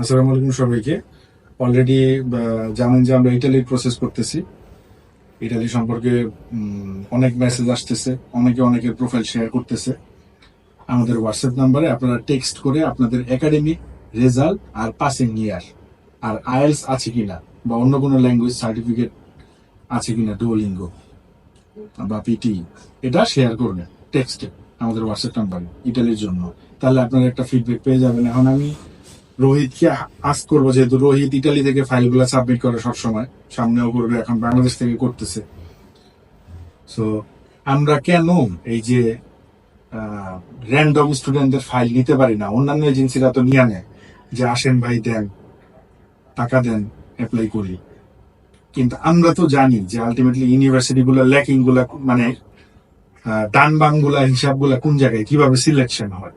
আসসালামু আলাইকুম সবাইকে। অলরেডি জানেন যে আমরা ইটালির প্রসেস করতেছি। ইটালি সম্পর্কে অনেক মেসেজ আসতেছে, অনেকে অনেকের প্রোফাইল শেয়ার করতেছে। আমাদের হোয়াটসঅ্যাপ নাম্বারে আপনারা টেক্সট করে আপনাদের একাডেমিক রেজাল্ট আর পাসিং ইয়ার আর আইএলস আছে কিনা, বা অন্য কোনো ল্যাঙ্গুয়েজ সার্টিফিকেট আছে কিনা ডুয়োলিঙ্গো বা পিটি এটা শেয়ার করবেন টেক্সটে আমাদের হোয়াটসঅ্যাপ নাম্বারে ইটালির জন্য। তাহলে আপনারা একটা ফিডব্যাক পেয়ে যাবেন। এখন আমি রোহিতকে আস করব যেহেতু রোহিত ইটালি থেকে ফাইলগুলো সাবমিট করে সবসময়। সামনেও করবে, এখন বাংলাদেশ থেকে করতেছে। সো আমরা কেন এই যে র্যান্ডম স্টুডেন্টদের ফাইল নিতে পারি না? অন্যান্য এজেন্সিরা তো নিয়ে নেয় যে, আসেন ভাই, দেন, টাকা দেন অ্যাপ্লাই করি। কিন্তু আমরা তো জানি যে আলটিমেটলি ইউনিভার্সিটি গুলো ল্যাকিংগুলা মানে ডান বাংগুলা হিসাবগুলা কোন জায়গায়, কীভাবে সিলেকশন হয়?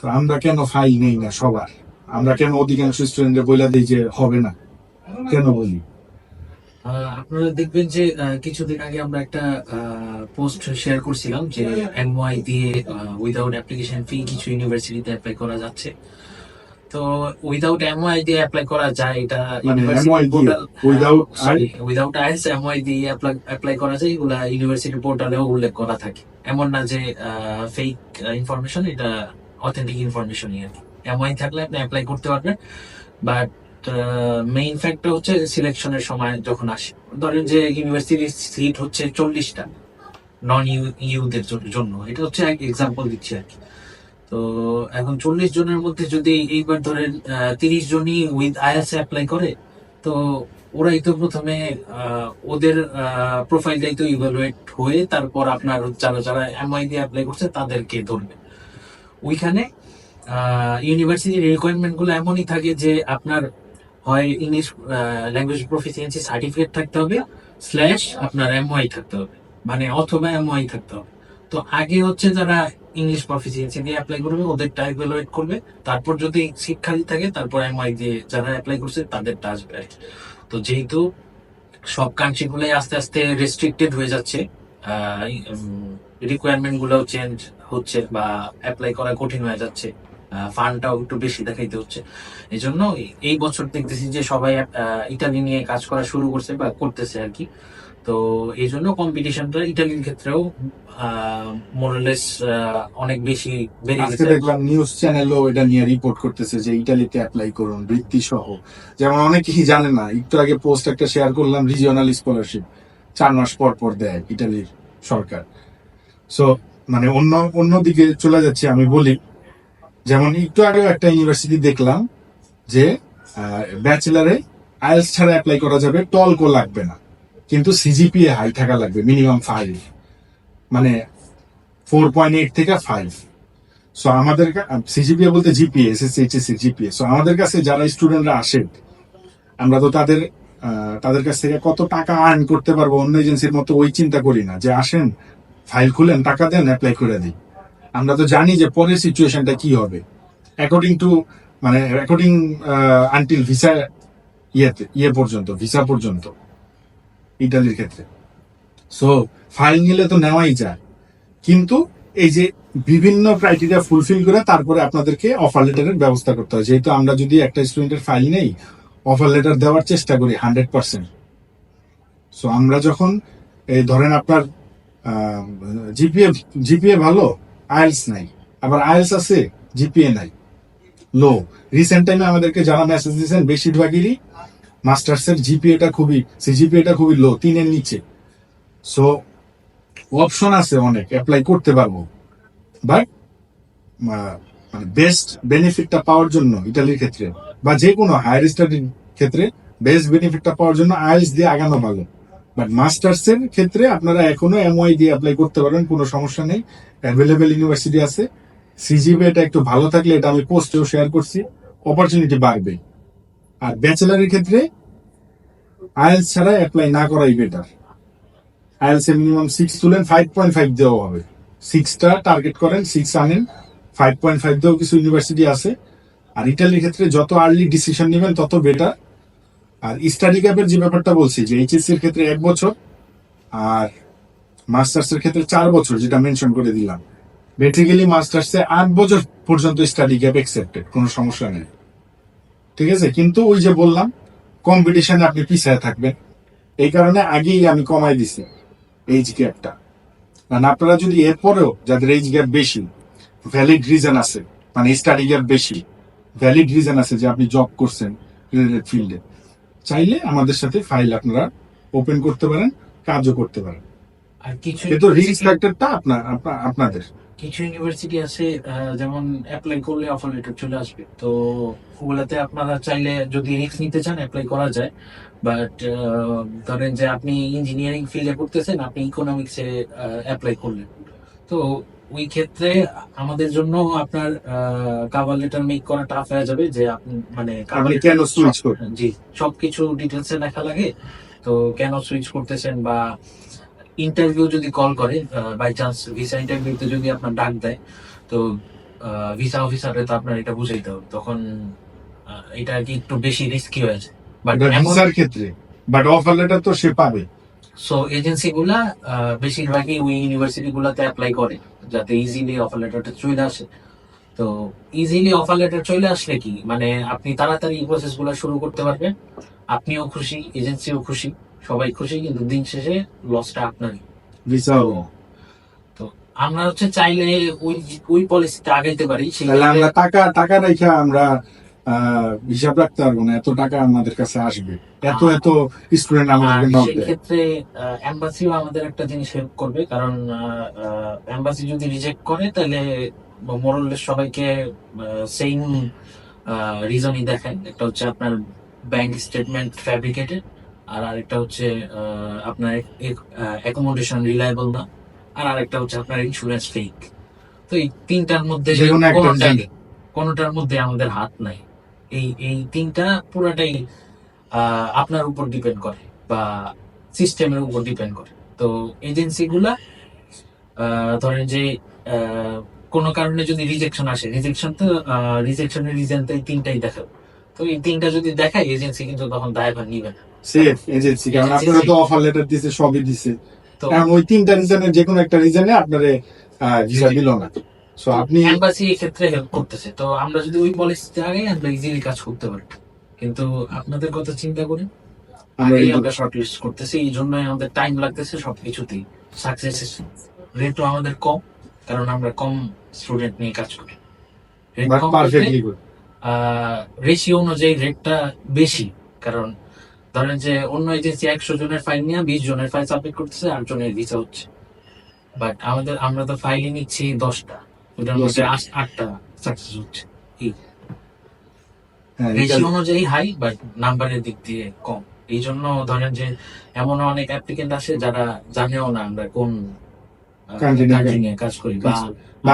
তো আমরা কেন ফাইল নেই না সবার? আমরা কেন অধিকাংশ স্টুডেন্টদের বইলা দিই যে হবে না? কেন বলি? আপনারা দেখবেন যে কিছুদিন আগে আমরা একটা পোস্ট শেয়ার করছিলাম যে এমওয়াই দিয়ে উইদাউট অ্যাপ্লিকেশন ফি কিছু ইউনিভার্সিটিতে অ্যাপ্লাই করা যাচ্ছে। তো উইদাউট এমওয়াই দিয়ে অ্যাপ্লাই করা যায় এটা MOI উইদাউট আইএস এমওয়াই দিয়ে অ্যাপ্লাই করা যায় এগুলা ইউনিভার্সিটি পোর্টালেও উল্লেখ করা থাকে। এমন না যে ফেক ইনফরমেশন এটা অথেন্টিক ইনফরমেশনই আর এমআই থাকলে আপনি অ্যাপ্লাই করতে পারবেন বাট মেইন ফ্যাক্টর হচ্ছে সিলেকশনের সময় যখন আসে। ধরেন যে ইউনিভার্সিটির সিট হচ্ছে চল্লিশটা নন ইউ ইউদের জন্য। এটা হচ্ছে এক এক্সাম্পল দিচ্ছি আর কি। তো এখন চল্লিশ জনের মধ্যে যদি এইবার ধরেন তিরিশ জনই উইথ আইএস অ্যাপ্লাই করে, তো ওরাই তো প্রথমে ওদের প্রোফাইলটাই তো ইভালুয়েট হয়ে তারপর আপনার যারা যারা এমআই দিয়ে অ্যাপ্লাই করছে তাদেরকে ধরবে। ওইখানে ইউনিভার্সিটির রিকোয়ারমেন্টগুলো এমনই থাকে যে আপনার হয় ইংলিশ ল্যাঙ্গুয়েজ প্রফিসিয়েন্সি সার্টিফিকেট থাকতে হবে স্ল্যাশ আপনার এমওয়াই থাকতে হবে মানে অথবা এমওয়াই থাকতে হবে। তো আগে হচ্ছে যারা ইংলিশ প্রফিসিয়েন্সি দিয়ে অ্যাপ্লাই করবে, ওদের ওদেরটা ইভ্যালুয়েট করবে, তারপর যদি খালি থাকে, তারপর এমওয়াই দিয়ে যারা অ্যাপ্লাই করছে, তাদেরটা আসবে তো যেহেতু সব কান্ট্রি গুলোই আস্তে আস্তে রেস্ট্রিক্টেড হয়ে যাচ্ছে রিকোয়ারমেন্টগুলো চেঞ্জ হচ্ছে বা অ্যাপ্লাই করা কঠিন হয়ে যাচ্ছে ফান্ডটাও একটু বেশি দেখাইতে হচ্ছে। এই জন্য এই বছর দেখতেছি যে সবাই ইটালি নিয়ে কাজ করা শুরু করছে বা করতেছে আর কি। তো এই জন্য কম্পিটিশনটা ইটালির ক্ষেত্রেও মোরালেস অনেক বেশি বেড়ে গেছে। দেখলাম নিউজ চ্যানেলও এটা নিয়ে রিপোর্ট করতেছে যে ইটালিতে অ্যাপ্লাই করুন বৃত্তি সহ যেমন অনেকেই জানে না, একটু আগে পোস্ট একটা শেয়ার করলাম রিজিওনাল স্কলারশিপ চার মাস পর পর দেয় ইটালির সরকার। সো মানে অন্য অন্য দিকে চলে যাচ্ছে, আমি বলি, যেমন একটু আগেও একটা ইউনিভার্সিটি দেখলাম যে ব্যাচেলারে আইএলস ছাড়া অ্যাপ্লাই করা যাবে টলকো লাগবে না। কিন্তু সিজিপিএ হাই থাকা লাগবে মিনিমাম ফাইভ মানে ফোর পয়েন্ট এইট থেকে ফাইভ সো আমাদের সিজিপিএ বলতে GPA SSC HSC GPA so আমাদের কাছে যারা স্টুডেন্টরা আসে, আমরা তো তাদের তাদের কাছ থেকে কত টাকা আর্ন করতে পারব, অন্য এজেন্সির মতো ওই চিন্তা করি না যে, আসেন ফাইল খুলেন, টাকা দেন অ্যাপ্লাই করে দিই। আমরা তো জানি যে পরের সিচুয়েশনটা কি হবে। অ্যাকর্ডিং টু মানে অ্যাকর্ডিং আনটিল ভিসা ইয়েতে ইয়ে পর্যন্ত ভিসা পর্যন্ত ইটালির ক্ষেত্রে। সো ফাইল নিলে তো নেওয়াই যায়। কিন্তু এই যে বিভিন্ন ক্রাইটেরিয়া ফুলফিল করে তারপরে আপনাদেরকে অফার লেটারের ব্যবস্থা করতে হয়। যেহেতু আমরা যদি একটা স্টুডেন্টের ফাইল নেই অফার লেটার দেওয়ার চেষ্টা করি হান্ড্রেড পার্সেন্ট সো আমরা যখন, এই ধরেন আপনার জিপিএ জিপিএ ভালো আইএলস নাই। আবার আইএলস আছে জিপিএ নাই। লো রিসেন্ট টাইমে আমাদেরকে যারা মেসেজ দিয়েছেন, বেশিরভাগেরই মাস্টার্সের জিপিএটা খুবই সিজিপিএটা খুবই লো তিনের নিচে। সো অপশন আছে অনেক অ্যাপ্লাই করতে পারব। বাট মানে বেস্ট বেনিফিটটা পাওয়ার জন্য ইটালির ক্ষেত্রে, বা যে কোনো হায়ার স্টাডির ক্ষেত্রে বেস্ট বেনিফিটটা পাওয়ার জন্য আইএলস দিয়ে আগানো ভালো। বাট মাস্টার্স এর ক্ষেত্রে আপনারা এখনও এমওয়াই দিয়ে অ্যাপ্লাই করতে পারবেন কোনো সমস্যা নেই। অ্যাভেলেবেল ইউনিভার্সিটি আছে। সিজিবি এটা একটু ভালো থাকলে এটা আমি পোস্টেও শেয়ার করছি। অপরচুনিটি বাড়বে। আর ব্যাচেলারের ক্ষেত্রে আইএলস ছাড়া অ্যাপ্লাই না করাই বেটার আইএলস এর মিনিমাম সিক্স তুলেন ফাইভ পয়েন্ট ফাইভ দেওয়া হবে। সিক্সটা টার্গেট করেন সিক্স আনেন ফাইভ পয়েন্ট ফাইভ দেওয়া কিছু ইউনিভার্সিটি আছে। আর ইটালির ক্ষেত্রে যত আর্লি ডিসিশন নেবেন, তত বেটার আর স্টাডি গ্যাপের যে ব্যাপারটা বলছি, যে এইচএসসি এর ক্ষেত্রে এক বছর আর মাস্টার্স এর ক্ষেত্রে চার বছর, যেটা মেনশন করে দিলাম। বেসিক্যালি মাস্টার্সে আট বছর পর্যন্ত স্টাডি গ্যাপ একসেপ্টেড কোনো সমস্যা নেই। ঠিক আছে? কিন্তু ওই যে বললাম কম্পিটিশনে আপনি পিছিয়ে থাকবেন। এই কারণে আগেই আমি কমাই দিছি এইজ গ্যাপটা মানে আপনারা যদি এরপরেও যাদের এইজ গ্যাপ বেশি ভ্যালিড রিজন আছে মানে স্টাডি গ্যাপ বেশি ভ্যালিড রিজন আছে যে আপনি জব করছেন ফিল্ডে চাইলে আমাদের সাথে ফাইল আপনারা ওপেন করতে পারেন কাজও করতে পারেন। আর কিছু কিন্তু রিস্ক ফ্যাক্টরটা আপনার আপনা- আপনাদের। কিছু ইউনিভার্সিটি আছে যেমন অ্যাপ্লাই করলে অফার লেটার চলে আসবে। তো ওগুলাতে আপনারা চাইলে যদি রিস্ক নিতে চান অ্যাপ্লাই করা যায়। বাট ধরেন যে আপনি ইঞ্জিনিয়ারিং ফিল্ডে করতেছেন আপনি ইকোনমিক্সে অ্যাপ্লাই করলেন। তো ওই ক্ষেত্রে আমাদের জন্য আপনার কাভার লেটার মেক করা টাফ হয়ে যাবে যে আপনি মানে আপনি কেন সুইচ করবেন? জি সবকিছু ডিটেলসে লেখা লাগে। তো কেন সুইচ করতেছেন বা ইন্টারভিউ যদি কল করে বাই চান্স ভিসা ইন্টারভিউতে যদি আপনার ডাক দেয় তো ভিসা অফিসারে তো আপনার এটা বুঝাইতে হবে। তখন এটা আর কি একটু বেশি রিস্কি হয়েছে বাট ভিসার ক্ষেত্রে। বাট অফার লেটার তো সে পাবে। সো এজেন্সি গুলা আহ, বেশিরভাগই ওই ইউনিভার্সিটি গুলাতে অ্যাপ্লাই করে। যাতে ইজিলি অফার লেটারটা চলে আসে। তো ইজিলি অফার লেটার চলে আসলে কি? মানে আপনি তাড়াতাড়ি প্রসেসগুলা শুরু করতে পারবেন। আপনিও খুশি এজেন্সিও খুশি সবাই খুশি কিন্তু দিন শেষে লসটা আপনারই। তো আমরা হচ্ছে চাইলে ওই ওই পলিসিতে আগাইতে পারি আমরা টাকা টাকা রেখে আমরা হিসাব রাখতে পারব না এত টাকা আমাদের কাছে আসবে। এত এত স্টুডেন্ট দেয় ক্ষেত্রে এম্বাসিও আমাদের একটা জিনিস হেল্প করবে কারণ এম্বাসি যদি রিজেক্ট করে তাহলে মোরলের সবাইকে সেম রিজনই দেখায়। একটা হচ্ছে আপনার ব্যাংক স্টেটমেন্ট ফ্যাব্রিকেটেড আর আরেকটা হচ্ছে আপনার অ্যাকোমোডেশন রিলায়েবল না আর আরেকটা হচ্ছে আপনার ইন্স্যুরেন্স ফেক তো এই তিনটার মধ্যে। কোনোটার মধ্যে আমাদের হাত নাই। এই এই তিনটা পুরাটাই আপনার উপর ডিপেন্ড করে বা সিস্টেমের উপর ডিপেন্ড করে। তো এজেন্সি গুলা আহ, ধরেন যে কোনো কারণে যদি রিজেকশন আসে রিজেকশন তো রিজেকশনের রিজন তো এই তিনটাই দেখাবে। তো এই তিনটা যদি দেখায় এজেন্সি কিন্তু তখন দায়ভার নিবে না। সেফ এজেন্সি কারণ আপনারা তো অফার লেটার দিছে সবই দিছে। তো কারণ ওই তিনটা রিজনের যে কোনো একটা রিজনে আপনারে ভিসা দিল না। সো আপনি এম্বাসি এই ক্ষেত্রে হেল্প করতেছে। তো আমরা যদি ওই পলিসিতে আগে আমরা ইজিলি কাজ করতে পারি কিন্তু আপনাদের কথা চিন্তা করে আমরা আগেই এই- আমরা শর্ট করতেছি এই জন্য আমাদের টাইম লাগতেছে সবকিছুতেই। সাকসেস রেটও আমাদের কম কারণ আমরা কম স্টুডেন্ট নিয়ে কাজ করি। রেশিও অনুযায়ী রেটটা বেশি। কারণ ধরেন যে অন্য এজেন্সি একশো জনের ফাইল নিয়ে বিশ জনের ফাইল সাবমিট করতেছে আট জনের ভিসা হচ্ছে। বাট আমাদের আমরা তো ফাইলই নিচ্ছি দশটা। ওটার মধ্যে আট- আটটা সাকসেস হচ্ছে। রেশিও অনুযায়ী হাই বাট নাম্বারের দিক দিয়ে কম। এই জন্য ধরেন যে এমন অনেক অ্যাপ্লিকেন্ট আসে যারা জানেও না আমরা কোন কাজ করি। বা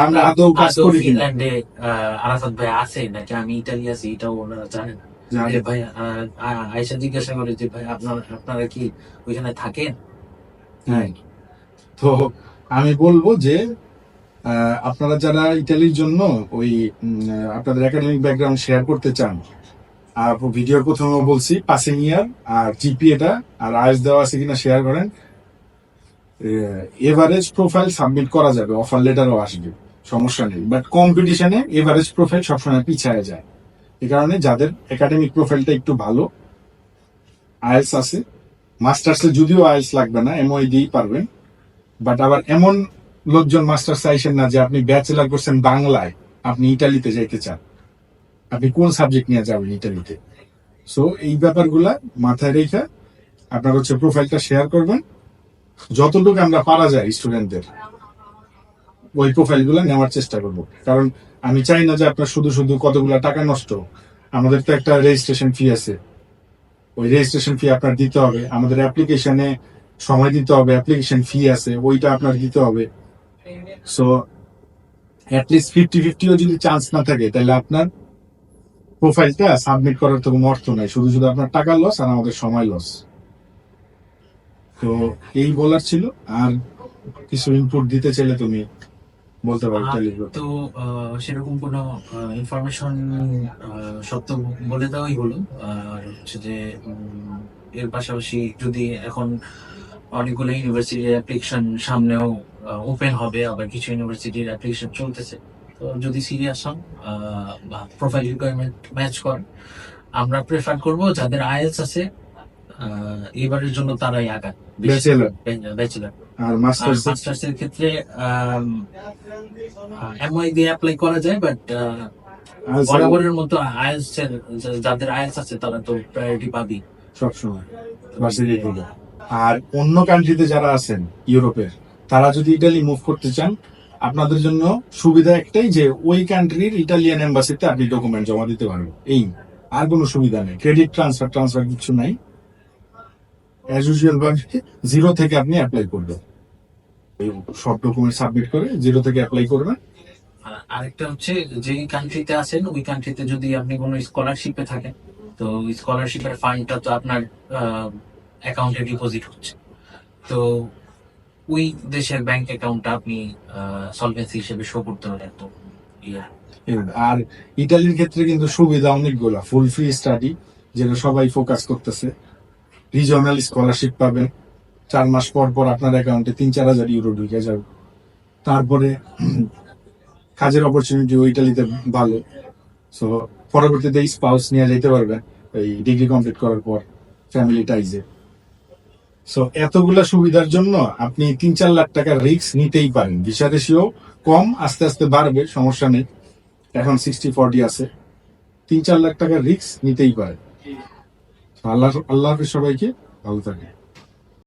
আমরা আদৌ কাজ করি ফিনল্যান্ডে আরাফাত ভাই আছে নাকি আমি ইটালি আছি এটাও ওনারা জানেন জানি। ভাই আহ, আ- আয়েশা জিজ্ঞাসা করে যে ভাই আপনার আপনারা কি ওইখানে থাকেন? হ্যাঁ। তো আমি বলব যে আপনারা যারা ইতালির জন্য ওই আপনাদের একাডেমিক ব্যাকগ্রাউন্ড শেয়ার করতে চান আর ভিডিওর প্রথমে বলছি পাসিং ইয়ার আর জিপিএটা আর আয়েস দেওয়া আছে কিনা শেয়ার করেন। এভারেজ প্রোফাইল সাবমিট করা যাবে অফার লেটারও আসবে, সমস্যা নেই। বাট কম্পিটিশনে এভারেজ প্রোফাইল সবসময় পিছায় যায়। এ কারণে যাদের একাডেমিক প্রোফাইলটা একটু ভালো আইএলস আছে। মাস্টার্সে যদিও আইএলস লাগবে না এমওই দিয়েই পারবেন। বাট আবার এমন লোকজন মাস্টার্স চাইছেন না যে আপনি ব্যাচেলার করছেন বাংলায়, আপনি ইটালিতে যাইতে চান। আপনি কোন সাবজেক্ট নিয়ে যাবেন ইটালিতে? সো এই ব্যাপারগুলা মাথায় রেখে আপনার হচ্ছে প্রোফাইলটা শেয়ার করবেন। যতটুকু আমরা পারা যায় স্টুডেন্টদের ওই প্রোফাইলগুলো নেওয়ার চেষ্টা করব। কারণ আমি চাই না যে আপনার শুধু শুধু কতগুলা টাকা নষ্ট। আমাদের তো একটা রেজিস্ট্রেশন ফি আছে। ওই রেজিস্ট্রেশন ফি আপনার দিতে হবে। আমাদের অ্যাপ্লিকেশনে সময় দিতে হবে অ্যাপ্লিকেশন ফি আছে, ওইটা আপনার দিতে হবে। সো অ্যাটলিস্ট ফিফটি ফিফটিও যদি চান্স না থাকে তাহলে আপনার প্রোফাইলটা সাবমিট করার তো কোনো অর্থ নাই। শুধু শুধু আপনার টাকা লস আর আমাদের সময় লস তো এই বলার ছিল। আর কিছু ইনপুট দিতে চাইলে তুমি বলতে পারো তো সেরকম কোনো ইনফরমেশন সত্য বলে দেওয়াই হলো। আর হচ্ছে যে এর পাশাপাশি যদি এখন অনেকগুলো ইউনিভার্সিটির অ্যাপ্লিকেশন সামনেও ওপেন হবে আবার কিছু ইউনিভার্সিটির অ্যাপ্লিকেশন চলতেছে। তো যদি সিরিয়াস হন প্রোফাইল রিকোয়ারমেন্ট ম্যাচ করেন আমরা প্রেফার করব যাদের আইএলস আছে এবারের জন্য তারাই আগান। ব্যাচেলার আর মাস্টার্স এর ক্ষেত্রে এমআই দিয়ে অ্যাপ্লাই করা যায় বাট বরাবরের মতো আইএলস যাদের আইএলস আছে তারা তো প্রায়োরিটি পাবেই। সবসময়। আর অন্য কান্ট্রিতে যারা আছেন, ইউরোপের, তারা যদি ইটালি মুভ করতে চান, আপনাদের জন্য সুবিধা একটাই যে ওই কান্ট্রির ইটালিয়ান এম্বাসিতে আপনি ডকুমেন্ট জমা দিতে পারবেন। এই, আর কোনো সুবিধা নেই। ক্রেডিট ট্রান্সফার ট্রান্সফার কিছু নাই। অ্যাজ ইউজুয়াল ভাবে জিরো থেকে আপনি অ্যাপ্লাই করবেন। সব ডকুমেন্ট সাবমিট করে জিরো থেকে অ্যাপ্লাই করবেন। আরেকটা হচ্ছে যে কান্ট্রিতে আছেন, ওই কান্ট্রিতে যদি আপনি কোনো স্কলারশিপে থাকেন, তো স্কলারশিপের ফান্ডটা তো আপনার অ্যাকাউন্টে ডিপোজিট হচ্ছে। তো ওই দেশের ব্যাংক অ্যাকাউন্টটা আপনি সলভেন্সি হিসেবে শো করতে পারেন তো। আর ইটালির ক্ষেত্রে কিন্তু সুবিধা অনেকগুলা। ফুল ফ্রি স্টাডি যেটা সবাই ফোকাস করতেছে। রিজনাল স্কলারশিপ পাবেন। চার মাস পর পর আপনার অ্যাকাউন্টে তিন চার হাজার ইউরো ঢুকে যাবে। তারপরে কাজের অপরচুনিটি ইটালিতে ভালো। সো পরবর্তীতে স্পাউস নিয়ে যেতে পারবেন। এই ডিগ্রি কমপ্লিট করার পর ফ্যামিলি টাইজে সো এতগুলা সুবিধার জন্য আপনি তিন চার লাখ টাকার রিক্স নিতেই পারেন। ভিসা রেশিও কম, আস্তে আস্তে বাড়বে, সমস্যা নেই। এখন সিক্সটি ফর্টি আছে। তিন চার লাখ টাকার রিক্স নিতেই পারে আল্লাহ আল্লাহ সবাইকে, ভালো থাকে